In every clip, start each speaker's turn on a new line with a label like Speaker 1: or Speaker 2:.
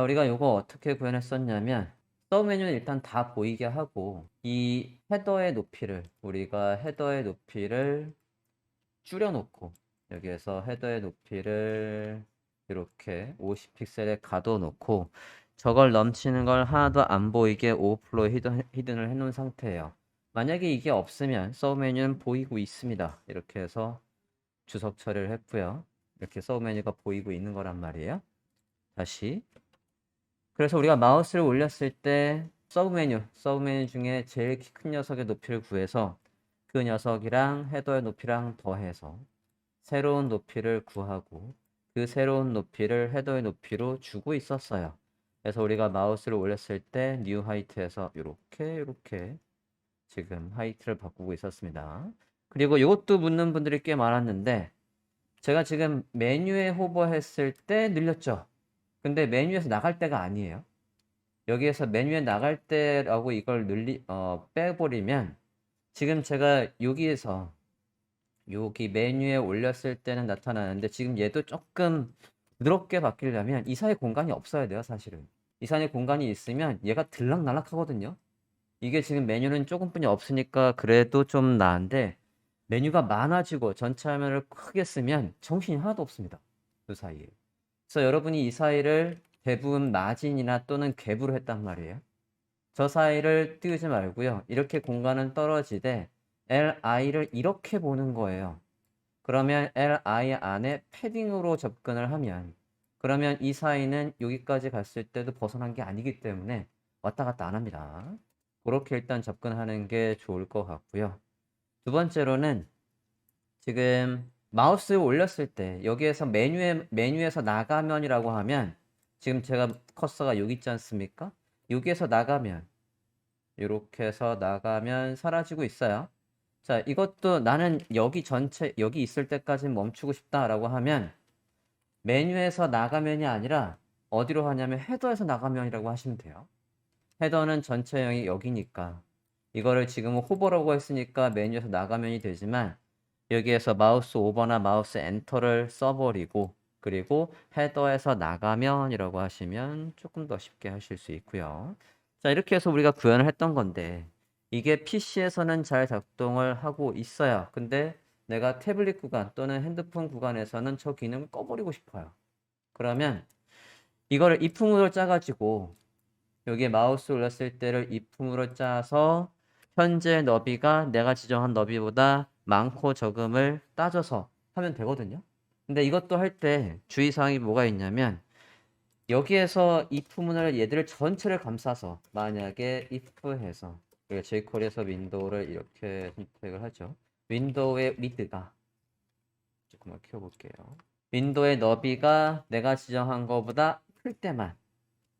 Speaker 1: 자, 우리가 이거 어떻게 구현했었냐면 서브 메뉴는 일단 다 보이게 하고 이 헤더의 높이를 우리가 헤더의 높이를 줄여놓고 여기에서 헤더의 높이를 이렇게 50픽셀에 가둬놓고 저걸 넘치는 걸 하나도 안 보이게 오버플로 히든, 히든을 해놓은 상태예요. 만약에 이게 없으면 서브 메뉴는 보이고 있습니다. 이렇게 해서 주석 처리를 했고요. 이렇게 서브 메뉴가 보이고 있는 거란 말이에요. 다시 그래서 우리가 마우스를 올렸을 때 서브 메뉴, 서브 메뉴 중에 제일 키 큰 녀석의 높이를 구해서 그 녀석이랑 헤더의 높이랑 더해서 새로운 높이를 구하고 그 새로운 높이를 헤더의 높이로 주고 있었어요. 그래서 우리가 마우스를 올렸을 때뉴 하이트에서 이렇게 이렇게 지금 하이트를 바꾸고 있었습니다. 그리고 이것도 묻는 분들이 꽤 많았는데 제가 지금 메뉴에 호버했을 때 늘렸죠. 근데 메뉴에서 나갈 때가 아니에요. 여기에서 메뉴에 나갈 때라고 이걸 늘리 어, 빼버리면 지금 제가 여기에서 여기 메뉴에 올렸을 때는 나타나는데 지금 얘도 조금 부드럽게 바뀌려면 이 사이 공간이 없어야 돼요, 사실은. 이 사이 공간이 있으면 얘가 들락날락 하거든요. 이게 지금 메뉴는 조금뿐이 없으니까 그래도 좀 나은데 메뉴가 많아지고 전체 화면을 크게 쓰면 정신이 하나도 없습니다. 그 사이에. 그래서 여러분이 이 사이를 대부분 마진이나 또는 갭으로 했단 말이에요. 저 사이를 띄우지 말고요. 이렇게 공간은 떨어지되 li를 이렇게 보는 거예요. 그러면 li 안에 패딩으로 접근을 하면 그러면 이 사이는 여기까지 갔을 때도 벗어난 게 아니기 때문에 왔다 갔다 안 합니다. 그렇게 일단 접근하는 게 좋을 것 같고요. 두 번째로는 지금 마우스 올렸을 때 여기에서 메뉴에 메뉴에서 나가면이라고 하면 지금 제가 커서가 여기 있지 않습니까? 여기에서 나가면 이렇게 해서 나가면 사라지고 있어요. 자, 이것도 나는 여기 전체 여기 있을 때까지 멈추고 싶다라고 하면 메뉴에서 나가면이 아니라 어디로 하냐면 헤더에서 나가면이라고 하시면 돼요. 헤더는 전체형이 여기니까 이거를 지금 호버라고 했으니까 메뉴에서 나가면이 되지만 여기에서 마우스 오버나 마우스 엔터를 써버리고 그리고 헤더에서 나가면 이라고 하시면 조금 더 쉽게 하실 수 있고요. 자 이렇게 해서 우리가 구현을 했던 건데 이게 PC에서는 잘 작동을 하고 있어요. 근데 내가 태블릿 구간 또는 핸드폰 구간에서는 저 기능을 꺼버리고 싶어요. 그러면 이거를 이품으로 짜가지고 여기에 마우스 올렸을 때를 이품으로 짜서 현재 너비가 내가 지정한 너비보다 많고 적음을 따져서 하면 되거든요. 근데 이것도 할 때 주의사항이 뭐가 있냐면 여기에서 if 문을 얘들을 전체를 감싸서 만약에 if 해서 우리가 jQuery에서 윈도우를 이렇게 선택을 하죠. 윈도우의 width가 조금만 키워볼게요. 윈도우의 너비가 내가 지정한 것보다 클 때만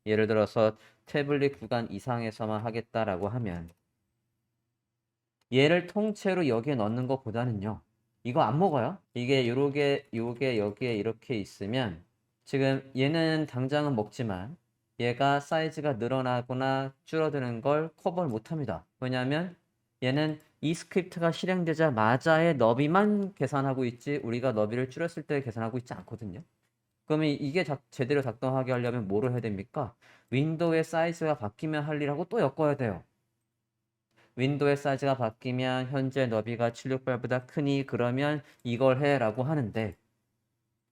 Speaker 1: 예를 들어서 태블릿 구간 이상에서만 하겠다라고 하면 얘를 통째로 여기에 넣는 것보다는요. 이거 안 먹어요. 이게 요렇게 요게 여기에 이렇게 있으면 지금 얘는 당장은 먹지만 얘가 사이즈가 늘어나거나 줄어드는 걸 커버를 못 합니다. 왜냐하면 얘는 이 스크립트가 실행되자마자의 너비만 계산하고 있지 우리가 너비를 줄였을 때 계산하고 있지 않거든요. 그러면 이게 작- 제대로 작동하게 하려면 뭐를 해야 됩니까? 윈도우의 사이즈가 바뀌면 할 일하고 또 엮어야 돼요. 윈도우의 사이즈가 바뀌면 현재 너비가 768보다 크니 그러면 이걸 해라고 하는데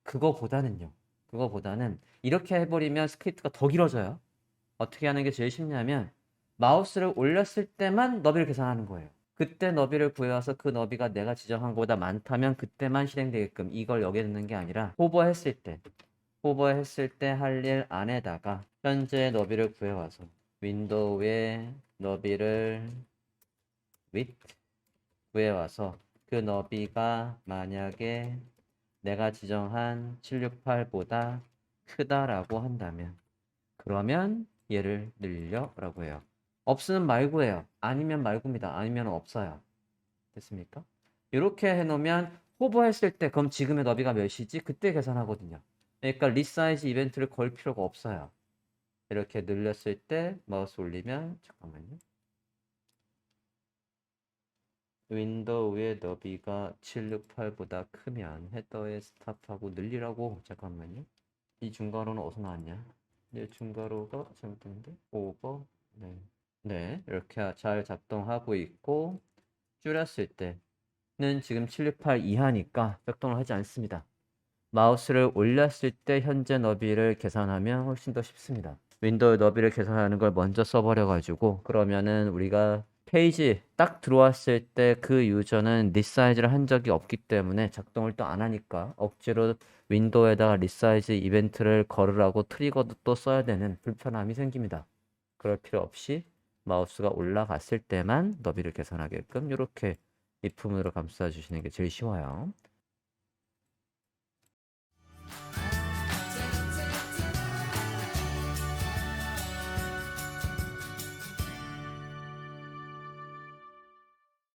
Speaker 1: 그거보다는요. 그거보다는 이렇게 해버리면 스크립트가 더 길어져요. 어떻게 하는 게 제일 쉽냐면 마우스를 올렸을 때만 너비를 계산하는 거예요. 그때 너비를 구해와서 그 너비가 내가 지정한 것보다 많다면 그때만 실행되게끔 이걸 여기에 넣는 게 아니라 호버했을 때 호버했을 때 할 일 안에다가 현재 너비를 구해와서 윈도우의 너비를 width 구해와서 그 너비가 만약에 내가 지정한 768보다 크다라고 한다면 그러면 얘를 늘려라고 해요. 없으면 말고예요. 아니면 말고입니다. 아니면 없어요. 됐습니까? 이렇게 해놓으면 호버했을 때 그럼 지금의 너비가 몇이지? 그때 계산하거든요. 그러니까 리사이즈 이벤트를 걸 필요가 없어요. 이렇게 늘렸을 때 마우스 올리면 잠깐만요. 윈도우의 너비가 768보다 크면 헤더에 스탑하고 늘리라고 잠깐만요. 이 중괄호는 어디서 나왔냐? 이제 중괄호가 잘못됐는데 오버 네. 네, 이렇게 잘 작동하고 있고 줄였을 때는 지금 768 이하니까 작동을 하지 않습니다. 마우스를 올렸을 때 현재 너비를 계산하면 훨씬 더 쉽습니다. 윈도우 너비를 계산하는 걸 먼저 써버려 가지고 그러면은 우리가 페이지 딱 들어왔을 때 그 유저는 리사이즈를 한 적이 없기 때문에 작동을 또 안 하니까 억지로 윈도우에다가 리사이즈 이벤트를 걸으라고 트리거도 또 써야 되는 불편함이 생깁니다. 그럴 필요 없이 마우스가 올라갔을 때만 너비를 계산하게끔 이렇게 입품으로 감싸 주시는 게 제일 쉬워요.